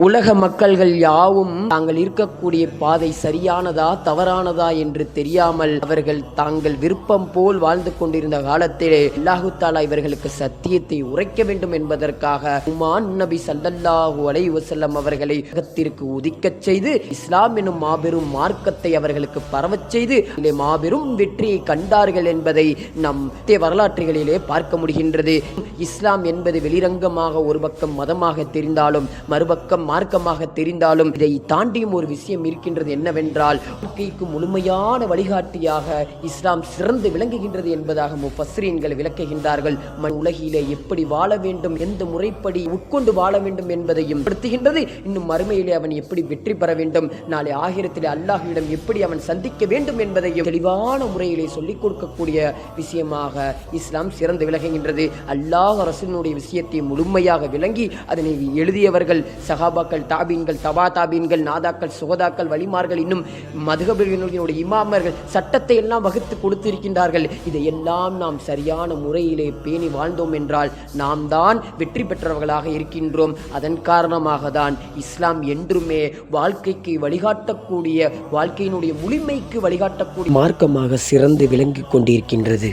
உலக மக்கள்கள் யாவும் தாங்கள் இருக்கக்கூடிய பாதை சரியானதா தவறானதா என்று தெரியாமல் அவர்கள் தாங்கள் விருப்பம் போல் வாழ்ந்து கொண்டிருந்த காலத்திலே அல்லாஹுத்தாலா இவர்களுக்கு சத்தியத்தை உரைக்க வேண்டும் என்பதற்காக உமான் நபி சல்லல்லாஹு அலை வசல்லம் அவர்களை உலகத்திற்கு உதிக்கச் செய்து இஸ்லாம் எனும் மாபெரும் மார்க்கத்தை அவர்களுக்கு பரவச் செய்து இதிலே மாபெரும் வெற்றியை கண்டார்கள் என்பதை நம் வரலாற்றுகளிலே பார்க்க முடிகின்றது. இஸ்லாம் என்பது வெளிரங்கமாக ஒரு பக்கம் மதமாக தெரிந்தாலும் மறுபக்கம் மார்க்கமாக தெரிந்தாலும் இதை தாண்டியும் ஒரு விஷயம் இருக்கின்றது என்னவென்றால் வாழ்க்கைக்கு முழுமையான வழிகாட்டியாக இஸ்லாம் சிறந்து விளங்குகின்றது என்பதாக முஃபஸ்ரீன்கள் விளக்குகின்றார்கள். மண் உலகிலே எப்படி வாழ வேண்டும் எந்த முறைப்படி உட்கொண்டு வாழ வேண்டும் என்பதையும் படுத்துகின்றது. இன்னும் மறுமையிலே அவன் எப்படி வெற்றி பெற வேண்டும் நாளை ஆகிரத்திலே அல்லாஹிடம் எப்படி அவன் சந்திக்க வேண்டும் என்பதையும் தெளிவான முறையிலே சொல்லிக் கொடுக்கக்கூடிய விஷயமாக இஸ்லாம் சிறந்து விளங்குகின்றது. அல்லாஹ் ரசூலினுடைய விஷயத்தை முழுமையாக விளங்கி அதனை எழுதியவர்கள் சகாபா சஹாபாக்கள் தாபீன்கள் தபா தாபீன்கள் நாதாக்கள் சுகதாக்கள் வலிமார்கள் இன்னும் மதுகபினுடைய இமாமர்கள் சட்டத்தை எல்லாம் வகுத்து கொடுத்திருக்கின்றார்கள். இதையெல்லாம் நாம் சரியான முறையிலே பேணி வாழ்ந்தோம் என்றால் நாம் தான் வெற்றி பெற்றவர்களாக இருக்கின்றோம். அதன் காரணமாக தான் இஸ்லாம் என்றுமே வாழ்க்கைக்கு வழிகாட்டக்கூடிய வாழ்க்கையினுடைய முழுமைக்கு வழிகாட்டக்கூடிய மார்க்கமாக சிறந்து விளங்கிக் கொண்டிருக்கின்றது.